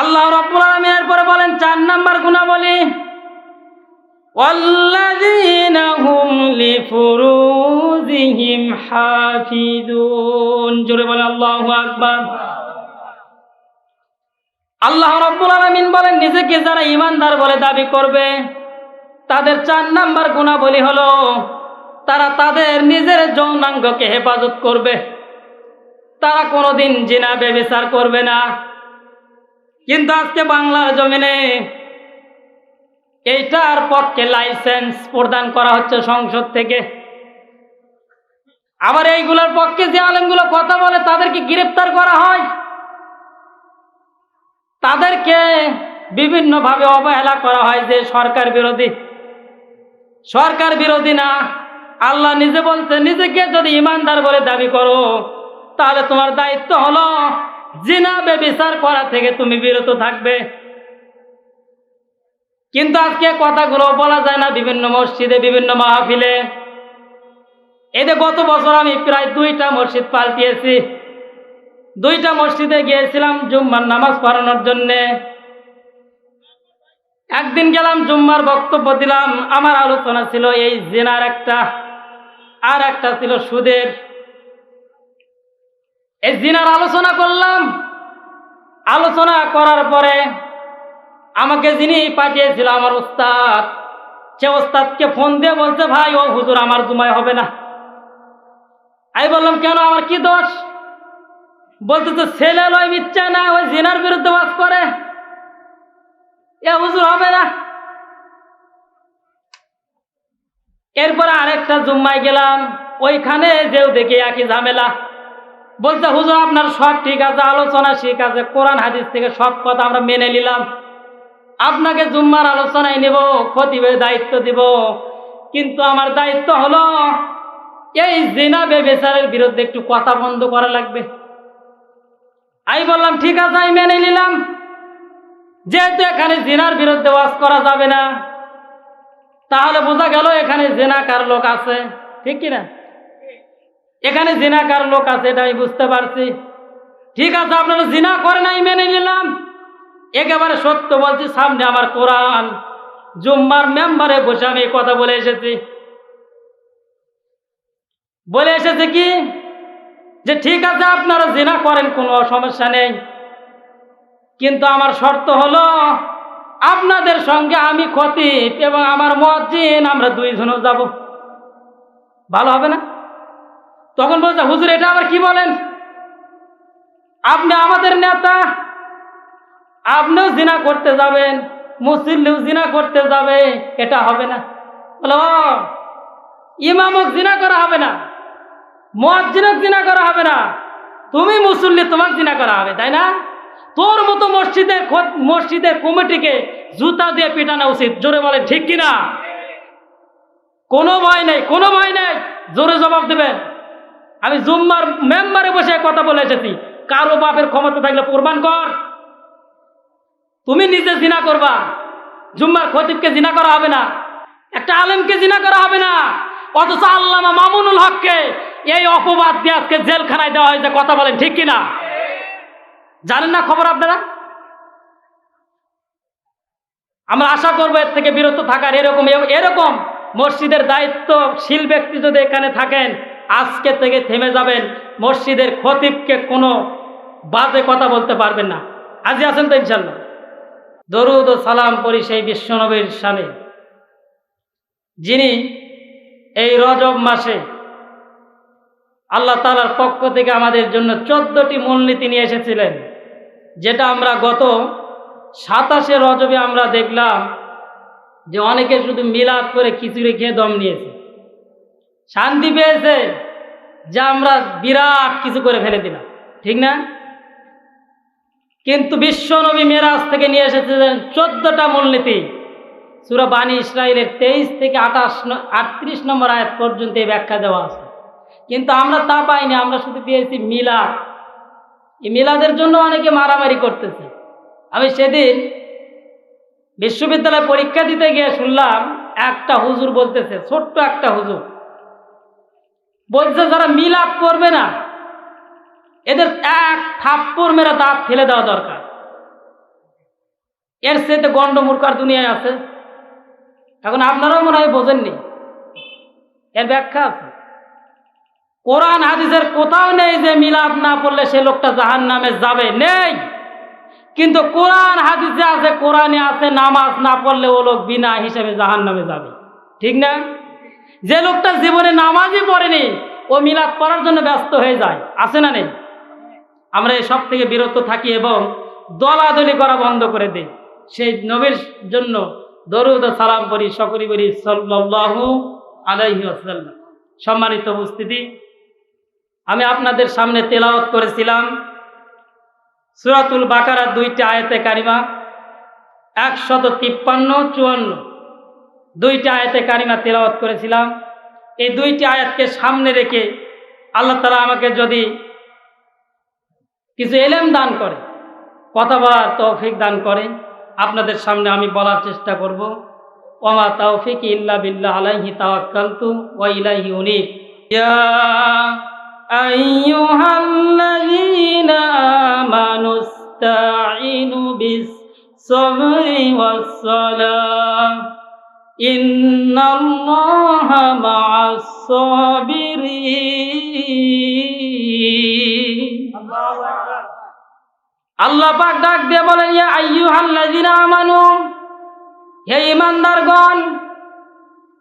আল্লাহ রব্বুল আলমিনের পরে বলেন চার নাম্বার গুণাবলী والذين هم لفروجهم حافظون জোরে বলে আল্লাহু আকবার আল্লাহ রব্বুল আলামিন বলেন নিজেকে যারা ইমানদার বলে দাবি করবে তাদের চার নাম্বার গুণাবলী হলো তারা তাদের নিজের যৌনাঙ্গকে হেফাজত করবে তারা কোনোদিন জিনা বেবিচার করবে না কিন্তু আজকে বাংলার জমিনে এইটার পক্ষে লাইসেন্স প্রদান করা হচ্ছে সংসদ থেকে। আবার এইগুলোর পক্ষে যে আলেমগুলো কথা বলে তাদেরকে গ্রেপ্তার করা হয়। তাদেরকে বিভিন্নভাবে অবহেলা করা হয় যে সরকার বিরোধী। সরকার বিরোধী না, আল্লাহ নিজে বলছে, নিজেকে যদি ইমানদার বলে দাবি করো, তাহলে তোমার দায়িত্ব হলো জিনা বেবিচার করা থেকে তুমি বিরত থাকবে। কিন্তু আজকে কথাগুলো বলা যায় না বিভিন্ন মসজিদে, বিভিন্ন মাহফিলে। এতে গত বছর আমি প্রায় দুইটা মসজিদ পাল্টিয়েছি। দুইটা মসজিদে গিয়েছিলাম জুম্মার নামাজ পড়ানোর জন্যে। একদিন গেলাম, জুম্মার বক্তব্য দিলাম। আমার আলোচনা ছিল এই জেনার একটা, আর একটা ছিল সুদের। এই জিনার আলোচনা করলাম। আলোচনা করার পরে আমাকে যিনি পাঠিয়েছিল আমার উস্তাদ সে ওস্তাদকে ফোন দিয়ে বলছে, ভাই, ও হুজুর, আমার জুমায় হবে না। আমি বললাম, কেন, আমার কি দোষ? বলতে তো ছেলে লয় মিথ্যা না, ওই জিনার বিরুদ্ধে বাস করে। এ হুজুর, হবে না। এরপরে আরেকটা জুম্মায় গেলাম, ওইখানে যেও দেখি একই ঝামেলা। বলতে হুজুর, আপনার সব ঠিক আছে, আলোচনা ঠিক আছে, কোরআন হাদিস থেকে সব কথা আমরা মেনে নিলাম। আপনাকে জুম্মার আলোচনায় নেব, খতিবের দায়িত্ব দিব। কিন্তু আমার দায়িত্ব হলো, এই জিনা বেবেচারের বিরুদ্ধে একটু কথা বন্ধ করা লাগবে। আমি বললাম, ঠিক আছে, আমি মেনে নিলাম। যেহেতু এখানে জিনার বিরুদ্ধে ওয়াজ করা যাবে না, তাহলে বোঝা গেল এখানে জেনাকার লোক আছে, ঠিক কিনা? এখানে জিনাকার লোক আছে, এটা আমি বুঝতে পারছি। ঠিক আছে, আপনারা জিনা করেন আমি মেনে নিলাম। একেবারে সত্য বলছি, সামনে আমার কোরআন। জুম্মার মেম্বারে বসে আমি কথা বলে এসেছি। বলে এসেছে কি? যে ঠিক আছে, আপনারা জিনা করেন, কোনো সমস্যা নেই। কিন্তু আমার শর্ত হলো, আপনাদের সঙ্গে আমি খতিব এবং আমার মজ্জিন আমরা দুইজনও যাব। ভালো হবে না? তখন বলছে, হুজুর, এটা আবার কি বলেন? আপনি আমাদের নেতা, আপনিও জিনা করতে যাবেন, মুসল্লিও জিনা করতে যাবে, এটা হবে না। বলো ইমামক জিনা করা হবে না মজ্জিনক জিনা করা হবে না, তুমি মুসল্লি, তোমাকে জিনা করা হবে, তাই না? তোর মতো মসজিদের খত- মসজিদের কমিটিকে জুতা দিয়ে পিটানো উচিত। জোরে বলে ঠিক কিনা? কোনো ভয় নেই, কোনো ভয় নেই। জোরে জবাব দেবেন। আমি জুম্মার মেম্বারে বসে কথা বলে এসেছি। কারও বাপের ক্ষমতা থাকলে প্রমাণ কর। তুমি নিজে জিনা করবা। জুম্মার খতিবকে জিনা করা হবে না। একটা আলেমকে জিনা করা হবে না। অথচ আল্লামা মামুনুল হককে এই অপবাদ দিয়ে আজকে জেলখানায় দেওয়া হয়েছে। কথা বলেন, ঠিক কিনা? জানেন না খবর আপনারা? আমরা আশা করব এর থেকে বিরত থাকার এরকম এরকম মসজিদের দায়িত্বশীল ব্যক্তি যদি এখানে থাকেন আজকে থেকে থেমে যাবেন, মসজিদের খতিবকে কোনো বাজে কথা বলতে পারবেন না। আজই আছেন তো ইনশাল্লাহ দরুদ ও সালাম করি সেই বিশ্বনবীর সামনে যিনি এই রজব মাসে আল্লাহ তালার পক্ষ থেকে আমাদের জন্য চোদ্দটি মূলনীতি নিয়ে এসেছিলেন, যেটা আমরা গত সাতাশে রজবে আমরা দেখলাম যে অনেকে শুধু মিলাদ করে খিচুড়ি খেয়ে দম নিয়েছে। শান্তি পেয়েছে যে আমরা বিরাট কিছু করে ফেলে দিলাম। ঠিক না? কিন্তু বিশ্বনবী মেরাজ থেকে নিয়ে এসেছিলেন চোদ্দটা মূলনীতি। সুরা ইসরায়েলের তেইশ থেকে আঠাশ আটত্রিশ নম্বর আয়াত পর্যন্ত এই ব্যাখ্যা দেওয়া আছে। কিন্তু আমরা তা পাইনি, আমরা শুধু পেয়েছি মিলাদ। এই মিলাদের জন্য অনেকে মারামারি করতেছে। আমি সেদিন বিশ্ববিদ্যালয়ে পরীক্ষা দিতে গিয়ে শুনলাম, একটা হুজুর বলতেছে, ছোট্ট একটা হুজুর বলছে, যারা মিলাপ করবে না, এদের এক থাপ্পড় মেরা দাঁত ফেলে দেওয়া দরকার। এর সাথে গণ্ডমূর্খার দুনিয়ায় আছে। এখন আপনারাও মনে হয় বোঝেননি। এর ব্যাখ্যা আছে। কোরআন হাদিসের কোথাও নেই যে মিলাপ না পড়লে সে লোকটা জাহান নামে যাবে। নেই। কিন্তু কোরআন হাদিসে আছে, কোরআনে আছে, নামাজ না পড়লে ও লোক বিনা হিসেবে জাহান নামে যাবে। ঠিক না? যে লোকটা জীবনে নামাজই পড়েনি, ও মিলাদ পড়ার জন্য ব্যস্ত হয়ে যায়। আছে না নেই? আমরা এসব থেকে বিরত থাকি এবং দলাদলি করা বন্ধ করে দিই। সেই নবীর জন্য দরুদ সালাম করি সকরি করি সাল্লাল্লাহু আলাইহি ওয়াসাল্লাম। সম্মানিত উপস্থিতি, আমি আপনাদের সামনে তেলাওয়াত করেছিলাম সুরাতুল বাকারার দুইটি আয়াতে কারিমা, একশত তিপ্পান্ন, চুয়ান্ন। দুইটি আয়াতে কারিমা তেলাওয়াত করেছিলাম। এই দুইটি আয়াতকে সামনে রেখে আল্লাহ তালা আমাকে যদি কিছু এলেম দান করে, কথা বলার তৌফিক দান করে, আপনাদের সামনে আমি বলার চেষ্টা করব। ওমা তৌফিক ইল্লা বিল্লাহ আলাইহি তাওয়াক্কালতু ওয়া ইলাইহি উনীব। ইয়া আইয়ুহাল্লাযীনা আমানু ইসতাঈনু বিস সাবরি ওয়াস সালাহ ইন্নাল্লাহা মা'আস সাবিরিন আল্লাহ পাক ডাক দিয়ে বলেন, ইয়া আইয়ুহাল্লাযীনা আমানু, হে ঈমানদারগণ,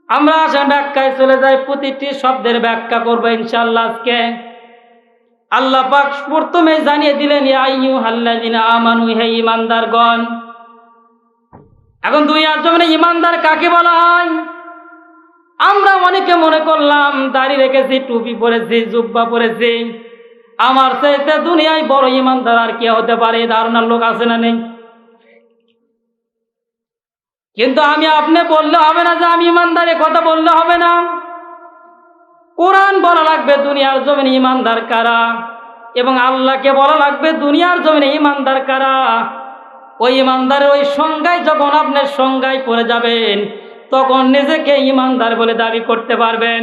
আমরা আসলে ব্যাখ্যায় চলে যাই, প্রতিটি শব্দের ব্যাখ্যা করব ইনশাআল্লাহ আজকে। আল্লাহ পাক প্রথমে জানিয়ে দিলেন, ইয়া আইয়ুহাল্লাযীনা আমানু, হে ঈমানদারগণ এখন দুই আর জমিনে ঈমানদার কাকে বলা হয়? আমরা অনেকে মনে করলাম, দাড়ি রেখেছি, টুপি পরেছি, জুব্বা পরেছি। আমার চাইতে দুনিয়ায় বড় ইমানদার আর কে হতে পারে ধারণার লোক আছে না নেই? কিন্তু আমি আপনি বললে হবে না যে আমি ইমানদার এ কথা বললে হবে না। কোরআন বলা লাগবে, দুনিয়ার জমিনে ইমানদার কারা? এবং আল্লাহকে বলা লাগবে, দুনিয়ার জমিনে ইমানদার কারা? ওই ইমানদারের ওই সংজ্ঞায় যখন আপনার সংজ্ঞায় পড়ে যাবেন, তখন নিজেকে ইমানদার বলে দাবি করতে পারবেন।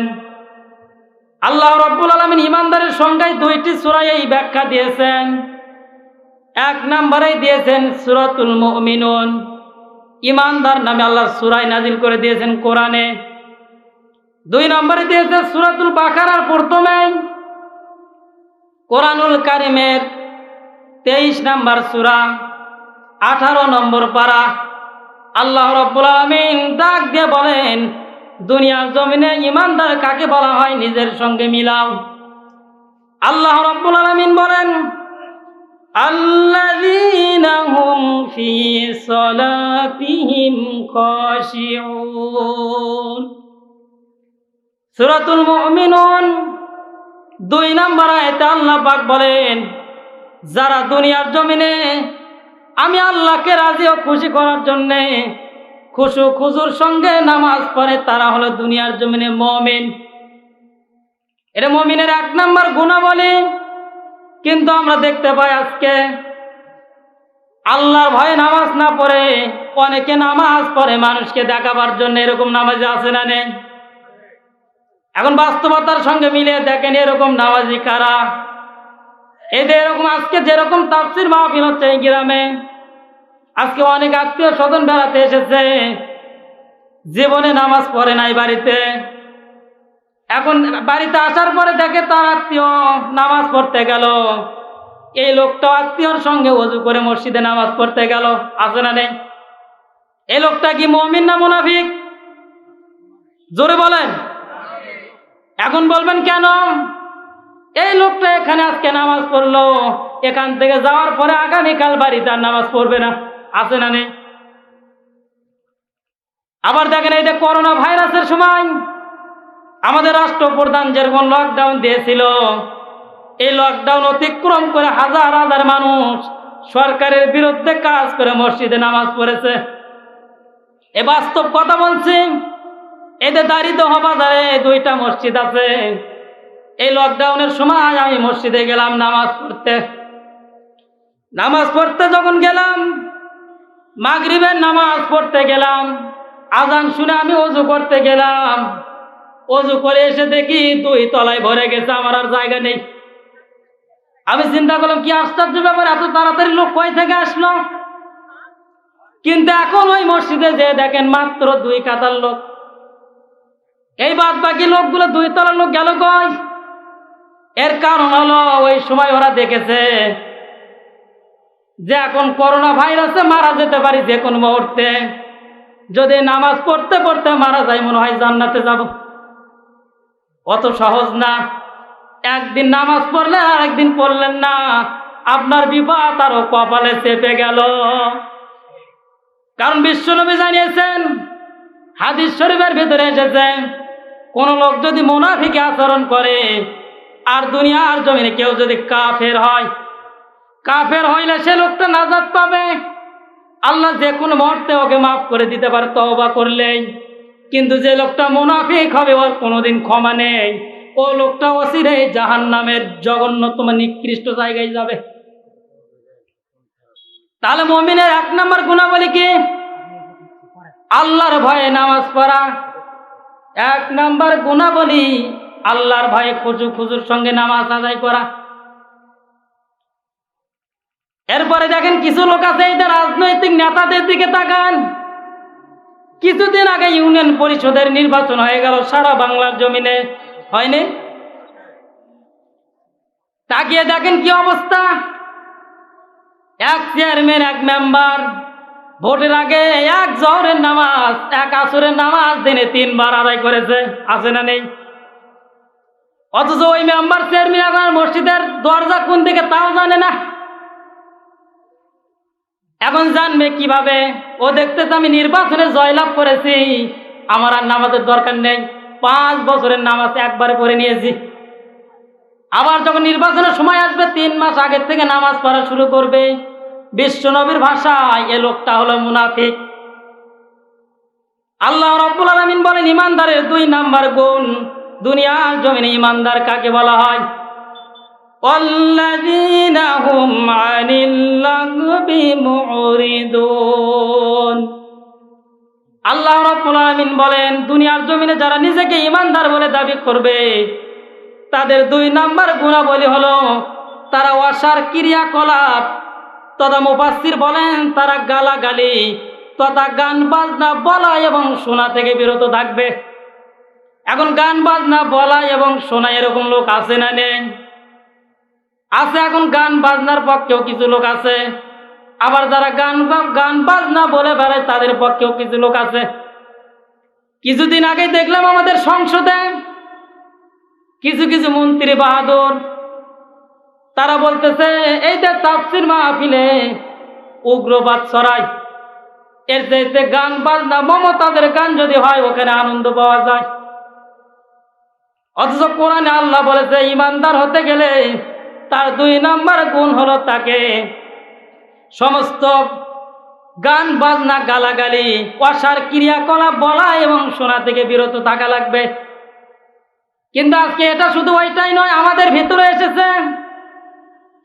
আল্লাহ রব্বুল আলমিন ইমানদারের সংজ্ঞায় দুইটি সুরাই এই ব্যাখ্যা দিয়েছেন। এক নম্বরেই দিয়েছেন সুরাতুল মিনুন ইমানদার নামে আল্লাহ সুরাই নাজিল করে দিয়েছেন কোরআনে। দুই নম্বরে দিয়েছে সুরাতুল বাকারার প্রথমেই কোরআনুল কারিমের তেইশ নম্বর সুরা। আঠারো নম্বর পারা আল্লাহ রব্বুল আলমিন ডাক দিয়ে বলেন, দুনিয়ার জমিনে ইমানদার কাকে বলা হয় নিজের সঙ্গে মিলাও। আল্লাহ রব্বুল আলমিন বলেন, আল্লাযীনা হুম ফি সলাতিহিম খাশিউন। সূরাতুল মুমিনুন, দুই নম্বর আয়াতে আল্লাহ পাক বলেন, যারা দুনিয়ার জমিনে আমি আল্লাহকে রাজি ও খুশি করার জন্যে খুশু খুজুর সঙ্গে নামাজ পড়ে, তারা হলো দুনিয়ার জমিনে মমিন। এটা মমিনের এক নাম্বার গুণাবলী। কিন্তু আমরা দেখতে পাই আজকে আল্লাহর ভয়ে নামাজ না পড়ে, অনেকে নামাজ পড়ে মানুষকে দেখাবার জন্য, এরকম নামাজে আসে না নেই? এখন বাস্তবতার সঙ্গে মিলিয়ে দেখেন, এরকম নামাজি কারা? এদের এরকম, আজকে যেরকম তাফসির মাহফিল হচ্ছে এই গ্রামে আজকে অনেক আত্মীয় স্বজন বেড়াতে এসেছে। জীবনে নামাজ পড়ে নাই বাড়িতে। এখন বাড়িতে আসার পরে দেখে তার আত্মীয় নামাজ পড়তে গেল। এই লোকটা আত্মীয়র সঙ্গে অজু করে মসজিদে নামাজ পড়তে গেল। আছে না নেই? এই লোকটা কি মমিন না মুনাফিক? জোরে বলেন। এখন বলবেন কেন? এই লোকটা এখানে আজকে নামাজ পড়ল। এখান থেকে যাওয়ার পরে আগামীকাল বাড়িতে আর নামাজ পড়বে না। আছে না নেই? আবার দেখেন এই যে করোনা ভাইরাসের সময় আমাদের রাষ্ট্রপ্রধান যেরকম লকডাউন দিয়েছিল, এই লকডাউন অতিক্রম করে হাজার হাজার মানুষ সরকারের বিরুদ্ধে কাজ করে মসজিদে নামাজ পড়েছে। এ বাস্তব কথা বলছি এদের দারিদ্র বাজারে দুইটা মসজিদ আছে, এই লকডাউনের সময় আমি মসজিদে গেলাম নামাজ পড়তে। নামাজ পড়তে যখন গেলাম মাগরিবের নামাজ পড়তে গেলাম, আজান শুনে আমি অজু করতে গেলাম। অজু করে এসে দেখি দুই তলায় ভরে গেছে, আমার আর জায়গা নেই। আমি চিন্তা করলাম, কি আশ্চর্য ব্যাপার, এত তাড়াতাড়ি লোক কয় থেকে আসলো? কিন্তু এখন ওই মসজিদে যে দেখেন মাত্র দুই কাতার লোক। এই বাদ বাকি লোকগুলো দুই তলার লোক গেল কই? এর কারণ হলো ওই সময় ওরা দেখেছে যে এখন করোনা ভাইরাসে মারা যেতে পারি যে কোনো মুহূর্তে। যদি নামাজ পড়তে পড়তে মারা যায়, মনে হয় জান্নাতে যাব। অত সহজ না। একদিন নামাজ পড়লেন আর একদিন পড়লেন না। আপনার বিপদ আরও কপালে চেপে গেল। কারণ বিশ্বনবী জানিয়েছেন, হাদিস শরীফের ভিতরে এসেছে, কোন লোক যদি মুনাফিকে আচরণ করে, আর দুনিয়ার জমিনে কেউ যদি কাফের হয় কাফের হইলে সে লোকটা নাজাদ পাবে। আল্লাহ যে কোনো মুহূর্তে ওকে মাফ করে দিতে পারে, তওবা করলেই। কিন্তু যে লোকটা মুনাফিক হবে, ওর কোনোদিন ক্ষমা নেই। ও লোকটা অসিরে জাহান নামের জঘন্যতম নিকৃষ্ট জায়গায় যাবে। তাহলে মমিনের এক নম্বর গুণাবলী কি? আল্লাহর ভয়ে নামাজ পড়া। এক নাম্বার গুণাবলী, আল্লাহর ভয়ে খুজু খুজুর সঙ্গে নামাজ আদায় করা। এরপরে দেখেন কিছু লোক আছে যে রাজনৈতিক নেতাদের দিকে তাকান। কিছুদিন আগে ইউনিয়ন পরিষদের নির্বাচন হয়ে গেল, সারা বাংলার জমিনে হয়নি তাকিয়ে দেখেন কি অবস্থা। এক চেয়ারম্যান এক মেম্বার ভোটের আগে এক জহরের নামাজ, এক আসরের নামাজ দিনে তিনবার আদায় করেছে, আছে না নেই? অথচ ওই মেম্বার চেয়ারম্যান এখন মসজিদের দরজা কোন দিকে তাও জানে না। এখন জানবে কীভাবে? ও দেখতে আমি নির্বাচনে জয়লাভ করেছি। আমার আর নামাজের দরকার নেই। পাঁচ বছরের নামাজ একবারে করে নিয়েছি। আবার যখন নির্বাচনের সময় আসবে, তিন মাস আগের থেকে নামাজ পড়া শুরু করবে। বিশ্ব নবীর ভাষায় এ লোকটা হলো মুনাফিক। আল্লাহ রব্বুল আলমিন বলেন, ইমানদারের দুই নাম্বার গুণ, দুনিয়ার জমিনে ইমানদার কাকে বলা হয়? والذين هم عن اللغو معرضون আল্লাহ রব্বুল আলামিন বলেন দুনিয়ার জমিনে যারা নিজেকে ইমানদার বলে দাবি করবে তাদের দুই নাম্বার গুণাবলী হলো তারা অসার ক্রিয়াকলাপ তথা মুফাসসির বলেন তারা গালাগালি তথা গান বাজনা বলা এবং শোনা থেকে বিরত থাকবে এখন গান বাজনা বলা এবং শোনা এরকম লোক আছে না নেই আছে এখন গান বাজনার পক্ষেও কিছু লোক আছে। আবার যারা গান গান বাজনা বলে বেড়ায়, তাদের পক্ষেও কিছু লোক আছে। কিছুদিন আগে দেখলাম আমাদের সংসদে কিছু কিছু মন্ত্রী বাহাদুর। তারা বলতেছে, এই যে তাফসির মাহফিলে উগ্রবাদ ছড়ায়, এর চাইতে গান বাজনা, মমতাদের গান যদি হয়, ওখানে আনন্দ পাওয়া যায়। অথচ কোরআনে আল্লাহ বলেছে ইমানদার হতে গেলে তার দুই নাম্বার গুণ হলো তাকে সমস্ত গান, বাজনা, গালাগালি, অসার ক্রিয়াকলাপ বলা এবং শোনা থেকে বিরত থাকা লাগবে। কিন্তু আজকে এটা শুধু ওইটাই নয়, আমাদের ভিতরে এসেছে।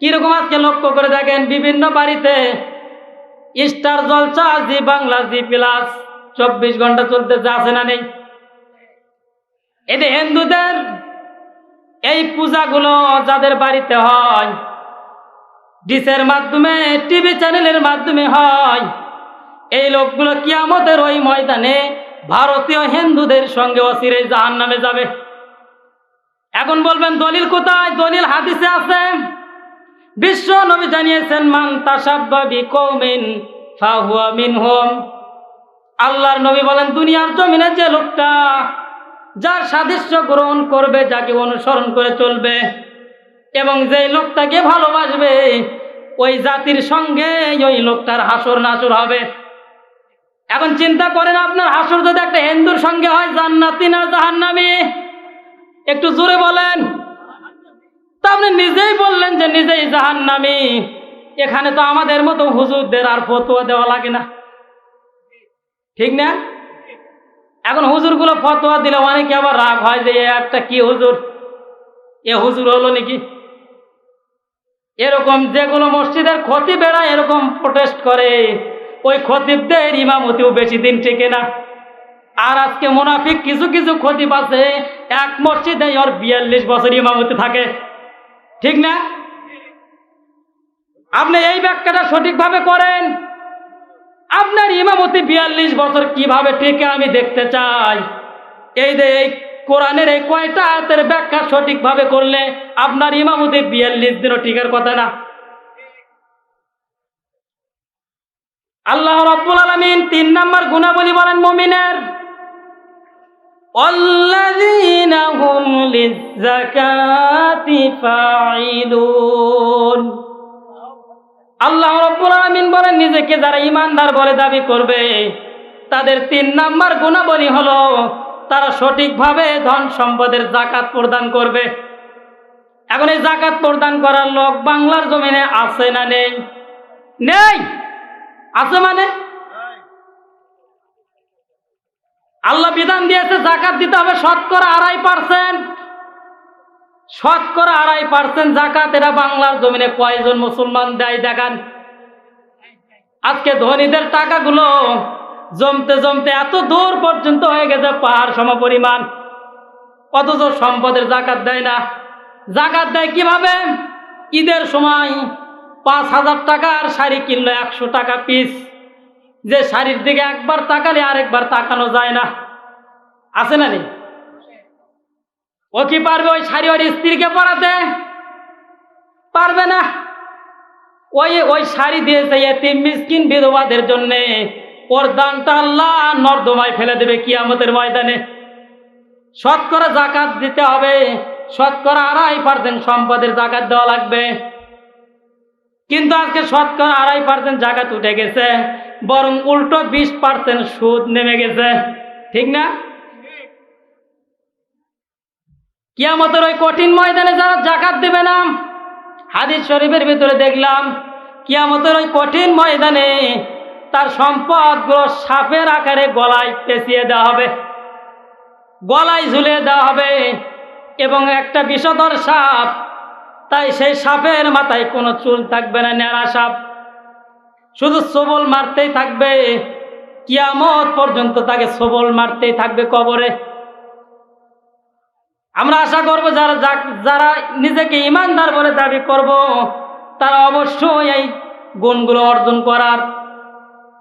কীরকম আজকে লক্ষ্য করে দেখেন, বিভিন্ন বাড়িতে Star Jalsha Zee Bangla, Zee Plus, চব্বিশ ঘণ্টা চলতে আছে না নেই? এতে হিন্দুদের এই পূজাগুলো যাদের বাড়িতে হয়, ডিসের মাধ্যমে, টিভি চ্যানেলের মাধ্যমে হয়, এই লোকগুলো কিয়ামতের ওই ময়দানে ভারতীয় হিন্দুদের সঙ্গে অচিরে জাহান নামে যাবে। এখন বলবেন, দলিল কোথায়? দলিল হাদিসে আছে। বিশ্ব নবী জানিয়েছেন, মান তাসাব্বা বিকৌমিন ফাহুয়া মিনহুম। আল্লাহর নবী বলেন, দুনিয়ার জমিনে যে লোকটা যার সাদৃশ্য গ্রহণ করবে, যাকে অনুসরণ করে চলবে। এবং যে লোকটাকে ভালোবাসবে, ওই জাতির সঙ্গে ওই লোকটার হাসর নাসর হবে। এখন চিন্তা করেন, আপনার হাসর যদি একটা হিন্দুর সঙ্গে হয়, জান্নাতি না জাহান্নামি? একটু জোরে বলেন। তা আপনি নিজেই বললেন যে নিজেই জাহান্নামি। এখানে তো আমাদের মতো হুজুরদের আর ফতোয়া দেওয়া লাগে না। ঠিক না? এখন হুজুরগুলো ফতোয়া দিলে অনেকে আবার রাগ হয় যে একটা কি হুজুর? এ হুজুর হলো নাকি? এরকম যেগুলো মসজিদের ক্ষতি বেড়ায় এরকম প্রোটেস্ট করে, ওই খতিবদের ইমামতিও বেশি দিন টেকে না। আর আজকে মুনাফিক কিছু কিছু ক্ষতি আছে, এক মসজিদে ওর বিয়াল্লিশ বছর ইমামতি থাকে। ঠিক না? আপনি এই ব্যাখ্যাটা সঠিকভাবে করেন। আপনার ইমামতি বিয়াল্লিশ বছর কিভাবে টিকে আমি দেখতে চাই এই যে এই কোরআনের এই কয়টা আয়াতের ব্যাখ্যা সঠিকভাবে করলে আপনার ইমামতি বিয়াল্লিশ দিনও টিকার কথা না আল্লাহ রব্বুল আলমিন তিন নম্বর গুণাবলী বলেন মমিনের الذين هم للزكاة فاعلون আল্লাহ রব্বুল আলামিন বলেন, নিজেকে যারা ইমানদার বলে দাবি করবে, তাদের তিন নাম্বার গুণাবলী হলো, তারা সঠিকভাবে ধন সম্পদের জাকাত প্রদান করবে। এখন এই জাকাত প্রদান করার লোক বাংলার জমিনে আছে না নেই? নেই! আছে মানে? আল্লাহ বিধান দিয়েছে জাকাত দিতে হবে শতকরা আড়াই পার্সেন্ট শতকরা আড়াই পার্সেন্ট জাকাত এরা বাংলার জমিনে কয়জন মুসলমান দেয় দেখান। আজকে ধনীদের টাকাগুলো জমতে জমতে এত দূর পর্যন্ত হয়ে গেছে, পাহাড় সম পরিমাণ অথচ সম্পদের জাকাত দেয় না। জাকাত দেয় কীভাবে? ঈদের সময় পাঁচ হাজার টাকার শাড়ি কিনলো একশো টাকা পিস যে শাড়ির দিকে একবার তাকালে আরেকবার তাকানো যায় না। আছে না নেই? ও কি পারবে ওই শাড়ি ওর স্ত্রীকে পরাতে? পারবে না। ওই ওই শাড়ি দিয়েছে এতিম মিসকিন বিধবাদের জন্যে। ওর দানটা আল্লাহ নর্দমায় ফেলে দেবে কিয়ামতের ময়দানে। শতকরা জাকাত দিতে হবে, শতকরা আড়াই পার্সেন্ট সম্পদের জাকাত দেওয়া লাগবে। কিন্তু আজকে শতকরা আড়াই পার্সেন্ট জাকাত উঠে গেছে, বরং উল্টো বিশ পার্সেন্ট সুদ নেমে গেছে। ঠিক না? কিয়ামতের ওই কঠিন ময়দানে যারা জাকাত দেবে না, হাদিস শরীফের ভিতরে দেখলাম, কিয়ামতের ওই কঠিন ময়দানে তার সম্পদগুলো সাপের আকারে গলায় পেঁচিয়ে দেওয়া হবে, গলায় ঝুলিয়ে দেওয়া হবে এবং একটা বিষধর সাপ, তাই সেই সাপের মাথায় কোনো চুল থাকবে না, ন্যাড়া সাপ। শুধু সবল মারতেই থাকবে, কিয়ামত পর্যন্ত তাকে সবল মারতেই থাকবে কবরে। আমরা আশা করব যারা যারা নিজেকে ইমানদার বলে দাবি করব, তারা অবশ্যই এই গুণগুলো অর্জন করার